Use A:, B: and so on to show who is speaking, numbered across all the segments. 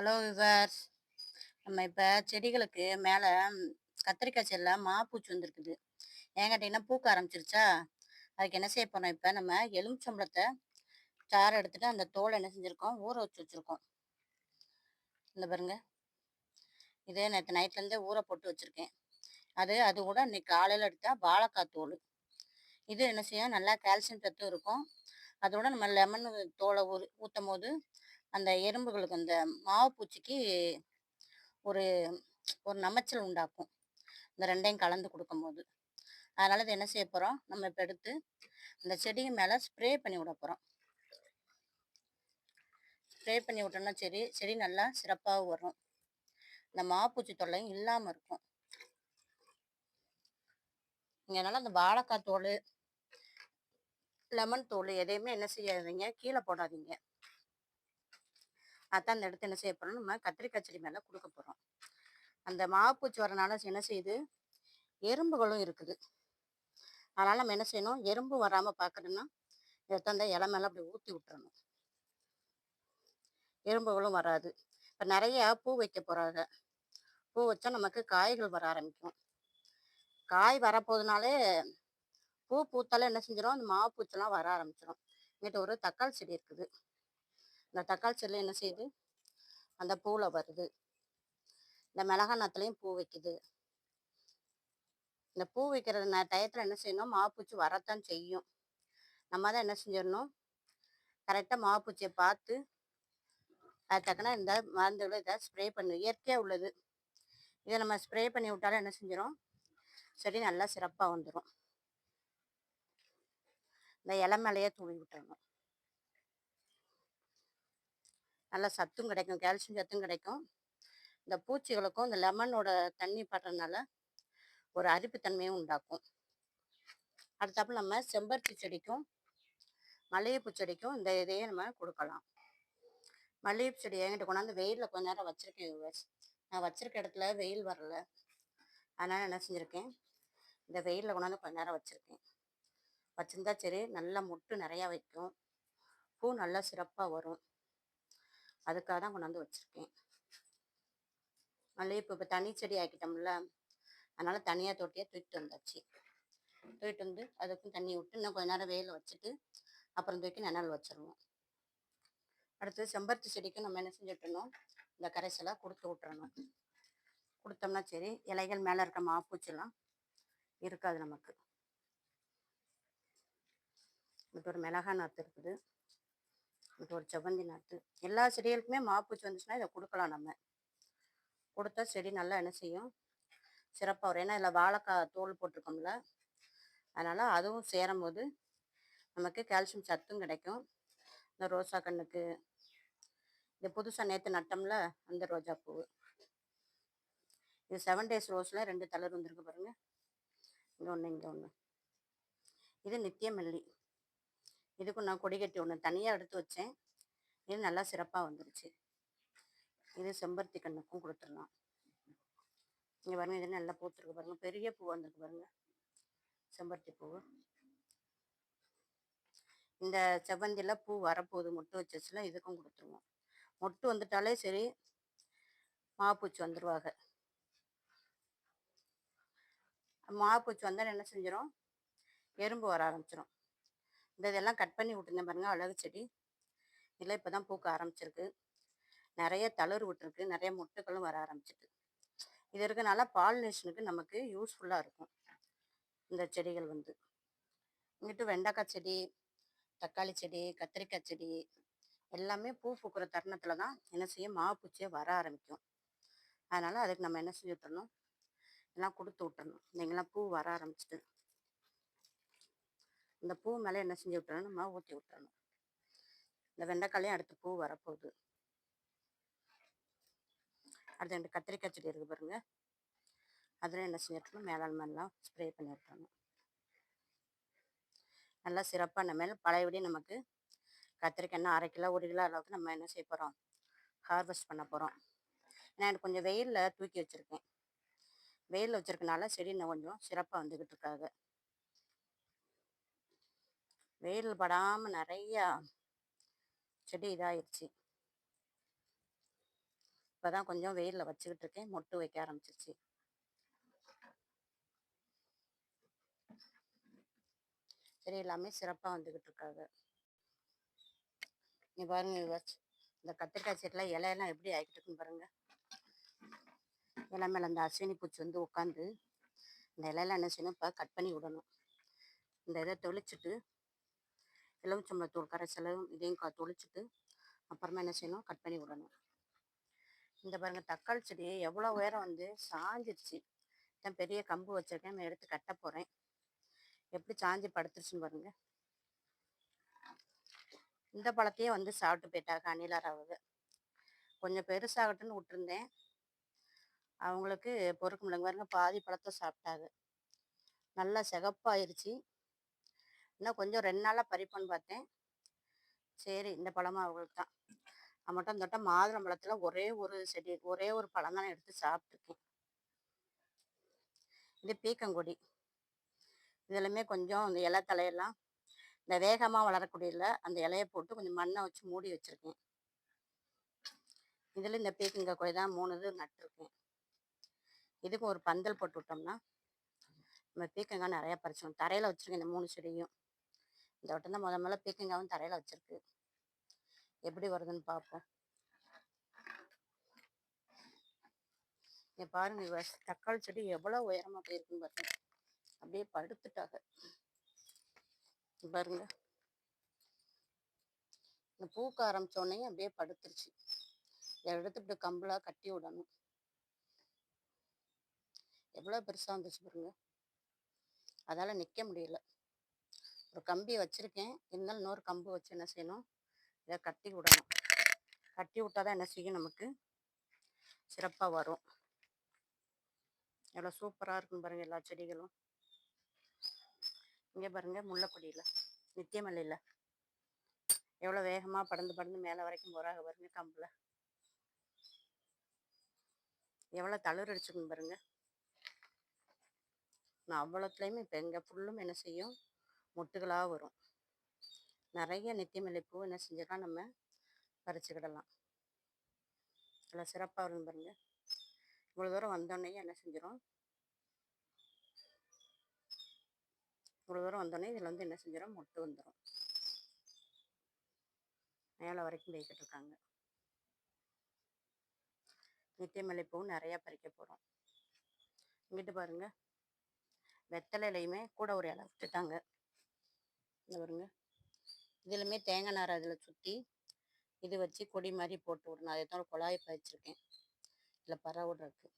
A: Hello viewers. நம்ம இப்போ செடிகளுக்கு மேலே கத்திரிக்காய் செடியில் மாப்பூச்சி வந்துருக்குது. ஏன் கேட்டிங்கன்னா பூக்க ஆரம்பிச்சிருச்சா? அதுக்கு என்ன செய்ய போகிறோம் இப்போ? நம்ம எலுமிச்சம்பளத்தை சாறு எடுத்துகிட்டு அந்த தோலை என்ன செஞ்சுருக்கோம்? ஊற வச்சு வச்சுருக்கோம். இந்த பாருங்க. இதே நேற்று நைட்லேருந்தே ஊற போட்டு வச்சுருக்கேன். அது அது கூட இன்னைக்கு காலையில் எடுத்தால் வாழைக்காய் தோல். இது என்ன செய்யும்? நல்லா கால்சியம் சத்தும் இருக்கும். அதோட நம்ம லெமன் தோலை ஊ ஊற்றும் போது அந்த எறும்புகளுக்கு அந்த மாவு பூச்சிக்கு ஒரு ஒரு நமைச்சல் உண்டாக்கும். இந்த ரெண்டையும் கலந்து கொடுக்கும்போது. அதனால் இது என்ன செய்ய போகிறோம் நம்ம இப்போ எடுத்து அந்த செடிக்கு மேலே ஸ்ப்ரே பண்ணி விட போகிறோம் ஸ்ப்ரே பண்ணி விட்டோம்னா செடி செடி நல்லா சிறப்பாக வரும். இந்த மாப்பூச்சி தொல்லையும் இல்லாமல் இருக்கும். இங்கனால அந்த வாழைக்காய் தோல் லெமன் தோல் எதையுமே என்ன செய்யாதீங்க. கீழே போடாதீங்க. அதான் அந்த இடத்த என்ன செய்ய போகிறோம் நம்ம கத்திரிக்காய் செடி மேலே கொடுக்க போகிறோம் அந்த மாவுப்பூச்சி வரனால என்ன செய்யுது? எறும்புகளும் இருக்குது. அதனால் நம்ம என்ன செய்யணும்? எறும்பு வராமல் பார்க்கணுன்னா இதை அந்த இலை மேலே அப்படி ஊற்றி விட்டுறணும். எறும்புகளும் வராது. இப்போ நிறைய பூ வைக்க போகிறாங்க பூ வச்சா நமக்கு காய்கள் வர ஆரம்பிக்கும். காய் வரப்போதுனாலே பூ பூத்தாலே என்ன செஞ்சிடும் அந்த மாவு பூச்செல்லாம் வர ஆரம்பிச்சிடும் இங்கிட்ட ஒரு தக்காளி செடி இருக்குது. இந்த தக்காளி செடியில் என்ன செய்யுது? அந்த பூவில் வருது. இந்த மிளகா நாத்துலேயும் பூ வைக்குது. இந்த பூ வைக்கிறது ந டயத்தில் என்ன செய்யணும்? மாப்பூச்சி வரத்தான் செய்யும். நம்ம தான் என்ன செஞ்சிடணும்? கரெக்டாக மாப்பூச்சியை பார்த்து அது தக்கன இந்த மருந்துகளை இதை ஸ்ப்ரே பண்ணும் இயற்கையாக உள்ளது. இதை நம்ம ஸ்ப்ரே பண்ணி விட்டாலும் என்ன செஞ்சிடும் செடி நல்லா சிறப்பாக வந்துடும் இந்த இலை மேலேயே தூவி விட்டுறணும். நல்ல சத்தும் கிடைக்கும் கால்சியம் சத்தும் கிடைக்கும். இந்த பூச்சிகளுக்கும் இந்த லெமனோட தண்ணி படுறதுனால ஒரு அரிப்புத்தன்மையும் உண்டாக்கும். அடுத்தாப்புல நம்ம செம்பருத்தி செடிக்கும் மல்லிகைப்பூ செடிக்கும் இந்த இதையே நம்ம கொடுக்கலாம். மல்லிகைப்பூ செடி என்கிட்ட கொண்டாந்து வெயிலில் கொஞ்ச நேரம் வச்சுருக்கேன் நான் வச்சுருக்க இடத்துல வெயில் வரல. அதனால் என்ன செஞ்சுருக்கேன் இந்த வெயிலில் கொண்டாந்து கொஞ்ச நேரம் வச்சுருக்கேன். வச்சுருந்தா சரி நல்லா முட்டு நிறையா வைக்கும். பூ நல்லா சிறப்பாக வரும். அதுக்காக தான் கொண்டாந்து வச்சுருக்கேன். மல்லிகைப்பூ இப்போ தனி செடி ஆக்கிட்டோம்ல அதனால் தனியாக தொட்டியாக தூக்கிட்டு வந்தாச்சு. தூக்கிட்டு வந்து அதுக்கும் தண்ணி விட்டு இன்னும் கொஞ்ச நேரம் வெயில் வச்சுட்டு அப்புறம் தூக்கி நிழல் வச்சிருவோம். அடுத்து செம்பருத்தி செடிக்கும் நம்ம என்ன செஞ்சுட்டணும் இந்த கரைசலை கொடுத்து விட்டுறணும். கொடுத்தோம்னா சரி இலைகள் மேலே இருக்க மாப்பூச்செல்லாம் இருக்காது நமக்கு. இப்போ ஒரு மிளகா நாற்று இருக்குது. இது ஒரு செவ்வந்தி நாற்று. எல்லா செடிகளுக்குமே மாப்பூச்சி வந்துச்சுன்னா இதை கொடுக்கலாம் நம்ம. கொடுத்தா செடி நல்லா என்ன செய்யும்? சிறப்பாக வரும். ஏன்னா இதில் வாழைக்காய் தோல் போட்டிருக்கோம்ல. அதனால் அதுவும் சேரும் போது நமக்கு கால்சியம் சத்தும் கிடைக்கும். இந்த ரோசா கண்ணுக்கு. இது புதுசாக நேற்று நட்டோம்ல அந்த ரோஜா பூ. இது செவன் டேஸ் ரோஸில் ரெண்டு தளர் வந்துருக்கு பாருங்கள் இங்கே ஒன்று இங்கே ஒன்று இது நித்திய மல்லி. இதுக்கும் நான் கொடிக்கட்டி ஒன்று தனியாக எடுத்து வச்சேன். இது நல்லா சிறப்பாக வந்துருச்சு. இது செம்பருத்தி கண்ணுக்கும் கொடுத்துடலாம். இங்கே பாருங்க இது நல்லா பூத்துருக்கு பாருங்க. பெரிய பூ வந்திருக்கு பாருங்க. செம்பருத்தி பூ. இந்த செவ்வந்தியில் பூ வரப்போகுது. மொட்டு வச்சச்சுல இதுக்கும் கொடுத்துருவோம். மொட்டு வந்துட்டாலே சரி மாப்பூச்சி வந்துடுவாங்க மாப்பூச்சி வந்தால் என்ன செஞ்சிடும் எறும்பு வர ஆரம்பிச்சிடும் இந்த இதெல்லாம் கட் பண்ணி விட்டுருந்தேன் பாருங்க அழகு செடி. இதில் இப்போ தான் பூக்க ஆரம்பிச்சிருக்கு. நிறைய தளர் விட்டுருக்கு. நிறைய முட்டுகளும் வர ஆரம்பிச்சிட்டு. இது இருக்கனால பாலினேஷனுக்கு நமக்கு யூஸ்ஃபுல்லாக இருக்கும். இந்த செடிகள் வந்து. இங்கிட்டு வெண்டைக்காய் செடி தக்காளி செடி கத்திரிக்காய் செடி எல்லாமே பூ பூக்கிற தருணத்தில் தான் என்ன செய்யும் மாவுப்பூச்சியே வர ஆரம்பிக்கும். அதனால் அதுக்கு நம்ம என்ன செஞ்சு விட்டுறணும்? எல்லாம் கொடுத்து விட்டுறணும். நீங்களாம் பூ வர ஆரம்பிச்சிட்டு. இந்த பூ மேலே என்ன செஞ்சு விட்டுறணும் நம்ம ஊற்றி விட்டுறணும். இந்த வெண்டைக்காலையும் அடுத்து பூ வரப்போகுது. அடுத்து ரெண்டு கத்திரிக்காய் செடி இருக்குது பாருங்க. அதில் என்ன செஞ்சிட்டோம் மேலால் மேலாம் ஸ்ப்ரே பண்ணி விட்டுறணும். நல்லா சிறப்பாக நம்ம பழையபடி நமக்கு கத்திரிக்காய் என்ன அரை கிலோ ஒரு கிலோ அளவுக்கு நம்ம என்ன செய்ய போகிறோம் ஹார்வெஸ்ட் பண்ண போகிறோம் ஏன்னா எனக்கு கொஞ்சம் வெயிலில் தூக்கி வச்சுருக்கேன். வெயிலில் வச்சுருக்கனால செடி இன்னும் கொஞ்சம் சிறப்பாக வந்துக்கிட்டு இருக்காங்க வெயில் படாமல் நிறையா செடி இதாகிடுச்சு இப்போ தான் கொஞ்சம் வெயிலில் வச்சுக்கிட்டு இருக்கேன். மொட்டு வைக்க ஆரம்பிச்சிருச்சு. சரி எல்லாமே சிறப்பாக வந்துக்கிட்டு இருக்காங்க. நீ பாருங்க இந்த கத்திரிக்காய் செடியில் இலையெல்லாம் எப்படி ஆகிட்டு இருக்குன்னு பாருங்க. இலை மேலே அந்த அஸ்வினி பூச்சி வந்து உட்காந்து இந்த இலையெல்லாம் என்ன செய்யணும் இப்போ கட் பண்ணி விடணும். இந்த இதை தொளிச்சுட்டு எலுமிச்சம்பழத்தூள் கரைசலும் இதையும் கா தொளிச்சுட்டு அப்புறமா என்ன செய்யணும்? கட் பண்ணி விடணும். இந்த பாருங்கள் தக்காளி செடி எவ்வளோ உயரம் வந்து சாஞ்சிருச்சு. தான் பெரிய கம்பு வச்சுருக்கேன். நான் எடுத்து கட்ட போகிறேன் எப்படி சாஞ்சி படுத்துருச்சுன்னு பாருங்கள் இந்த பழத்தையே வந்து சாப்பிட்டு போயிட்டாங்க அணிலாராவது கொஞ்சம் பெருசாகட்டும்னு விட்டுருந்தேன். அவங்களுக்கு பொறுக்க முடியல பாருங்க பாதி பழத்தை சாப்பிட்டாங்க. நல்லா சிகப்பாயிருச்சு. இன்னும் கொஞ்சம் ரெண்டு நாளாக பறிப்போன்னு பார்த்தேன் சரி இந்த பழமும் அவங்களுக்கு தான். மட்டும் தொட்ட மாதுளம் பழத்தில் ஒரே ஒரு செடி ஒரே ஒரு பழம் தான் எடுத்து சாப்பிட்ருக்கேன் இது பீக்கங்கொடி இதுலையுமே கொஞ்சம் இந்த இலை தலையெல்லாம் இந்த வேகமாக வளரக்கூடியதில் அந்த இலையை போட்டு கொஞ்சம் மண்ணை வச்சு மூடி வச்சுருக்கேன். இதில் இந்த பீக்கங்காய் கொடி தான் மூணு இது நட்டுருக்கேன். இதுக்கு ஒரு பந்தல் போட்டு விட்டோம்னா நம்ம பீக்கங்காய் நிறையா பறிச்சிடும் தரையில் வச்சுருக்கேன் இந்த மூணு செடியும். இந்த வட்டம் தான் முத முதல்ல பீக்கங்காவும் தரையில் வச்சுருக்கு. எப்படி வருதுன்னு பார்ப்போம் நீ பாருங்க விவஸ் தக்காளி செடி எவ்வளோ உயரமாக போயிருக்குன்னு பாருங்க. அப்படியே படுத்துட்டாங்க. பாருங்க. இந்த பூக்க ஆரம்பிச்சோடனே அப்படியே படுத்துருச்சு. இதை எடுத்து இப்படி கம்பலாக கட்டி விடணும். எவ்வளோ பெருசாக வந்துச்சு பாருங்க. அதால் நிற்க முடியல. ஒரு கம்பி வச்சுருக்கேன். இருந்தாலும் இன்னொரு கம்பு வச்சு என்ன செய்யணும்? இதை கட்டி விடணும். கட்டி விட்டால் தான் என்ன செய்யும் நமக்கு? சிறப்பாக வரும். எவ்வளோ சூப்பராக இருக்குன்னு பாருங்கள் எல்லா செடிகளும். இங்கே பாருங்கள் முல்லைக்கொடியில் நித்தியமல்லையில். எவ்வளோ வேகமாக படந்து படந்து மேலே வரைக்கும் போகிறாங்க பாருங்கள் கம்பில். எவ்வளோ தளர் அடிச்சுக்கணும் பாருங்கள் நான் அவ்வளோத்துலேயுமே இப்போ எங்கள் ஃபுல்லும் என்ன செய்யும்? மொட்டுகளாக வரும். நிறைய நித்தியமல்லி பூ என்ன செஞ்சிடலாம் நம்ம பறிச்சுக்கிடலாம். நல்லா சிறப்பாக வரும் பாருங்க. இவ்வளோ தூரம் வந்தோடனே என்ன செஞ்சிடும் இவ்வளோ தூரம் வந்தோடனே இதில் வந்து என்ன செஞ்சிடும் மொட்டு வந்துடும் மேலே வரைக்கும் போய்கிட்டு இருக்காங்க நித்தியமல்லி பூவும் நிறையா பறிக்க போகிறோம் இங்கிட்டு பாருங்க. வெத்தலையிலையுமே கூட ஒரு இலை விட்டுட்டாங்க. இந்த பாருங்க. இதுலையுமே தேங்காய் நார் அதில் சுற்றி இது வச்சு கொடி மாதிரி போட்டு விடணும். அதை தான் குழாய் பதிச்சிருக்கேன் இதில் பரவ விட்றதுக்கு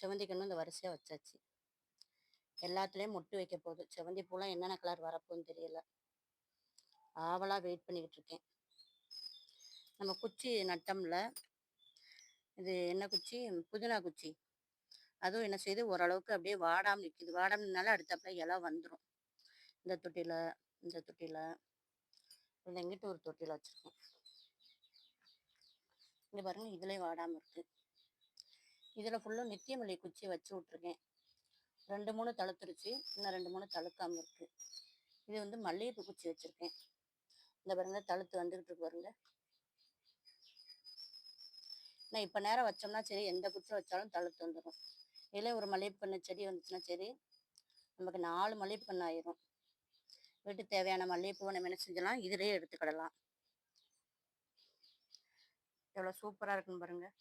A: செவந்தி கண்ணும் இந்த வரிசையாக வச்சாச்சு. எல்லாத்துலேயும் மொட்டு வைக்க போகுது செவந்தி பூலாம் என்னென்ன கலர் வரப்போன்னு தெரியல. ஆவலாக வெயிட் பண்ணிக்கிட்டு இருக்கேன். நம்ம குச்சி நட்டம்ல. இது என்ன குச்சி? புதினா குச்சி. அதுவும் என்ன செய்யுது ஓரளவுக்கு அப்படியே வாடாமல் நிற்கிது வாடாமனால அடுத்தப்பல இலை வந்துடும் இந்த தொட்டியில் இந்த தொட்டியில் இந்த எங்கிட்ட ஒரு தொட்டியில் வச்சுருக்கோம். இங்கே பாருங்க இதுலேயும் வாடாமல் இருக்குது இதில் ஃபுல்லாக நித்தியமல்லி குச்சி வச்சு விட்ருக்கேன் ரெண்டு மூணு தளர்த்துருச்சு இன்னும் ரெண்டு மூணு தழுக்காமல் இருக்குது இது வந்து மல்லிகைப்பூ குச்சி வச்சுருக்கேன். இந்த பாருங்க தழுத்து வந்துக்கிட்டு இருக்கு பாருங்க. நான் இப்போ நேரம் வச்சோம்னா சரி எந்த குச்சி வச்சாலும் தழுத்து வந்துடும் இதில் ஒரு மல்லிகைப்பூ செடி வந்துச்சுன்னா சரி நமக்கு நாலு மல்லிகைப்பூ ஆயிரும். வீட்டுக்கு தேவையான மல்லிகைப்பூவை நம்ம என்ன செஞ்சலாம் இதிலேயே எடுத்துக்கிடலாம். எவ்வளோ சூப்பராக இருக்குன்னு பாருங்கள்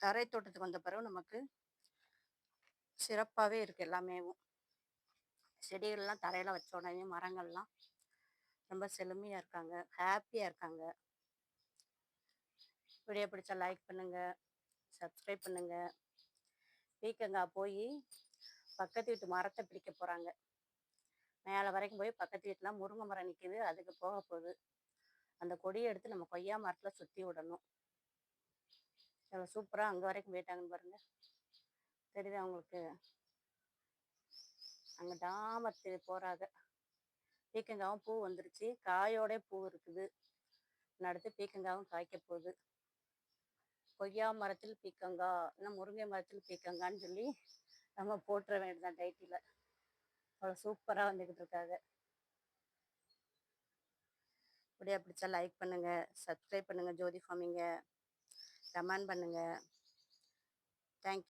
A: தரை தோட்டத்துக்கு வந்த பிறகு நமக்கு சிறப்பாகவே இருக்குது எல்லாமேவும் செடிகள்லாம் தரையில் வச்ச உடனே மரங்கள்லாம் ரொம்ப செழுமையாக இருக்காங்க. ஹாப்பியாக இருக்காங்க. வீடியோ பிடிச்சா லைக் பண்ணுங்கள் சப்ஸ்கிரைப் பண்ணுங்கள் வீக்கங்கா போய் பக்கத்து வீட்டு மரத்தை பிடிக்க போகிறாங்க மேலே வரைக்கும் போய் பக்கத்து வீட்டில் முருங்கை மரம் நிற்கிது அதுக்கு போக போகுது. அந்த கொடியை எடுத்து நம்ம கொய்யா மரத்தில் சுற்றி விடணும். எவ்வளோ சூப்பராக அங்கே வரைக்கும் போயிட்டாங்கன்னு பாருங்கள் தெரியுது அவங்களுக்கு அங்கே டாமத்து போகிறாங்க பீக்கங்காவும் பூ வந்துருச்சு. காயோட பூ இருக்குது. இன்னும் அடுத்து பீக்கங்காவும் காய்க்க போகுது. கொய்யா மரத்தில் பீக்கங்கா இன்னும் முருங்கை மரத்தில் பீக்கங்கான்னு சொல்லி நம்ம போட்டுற வேண்டியதான் டைட்டியில் அவ்வளோ சூப்பராக வந்துக்கிட்டு இருக்காங்க. அப்படியே பிடிச்சா லைக் பண்ணுங்கள் சப்ஸ்கிரைப் பண்ணுங்கள் ஜோதி ஃபார்மிங்க. கமெண்ட் பண்ணுங்கள் தேங்க்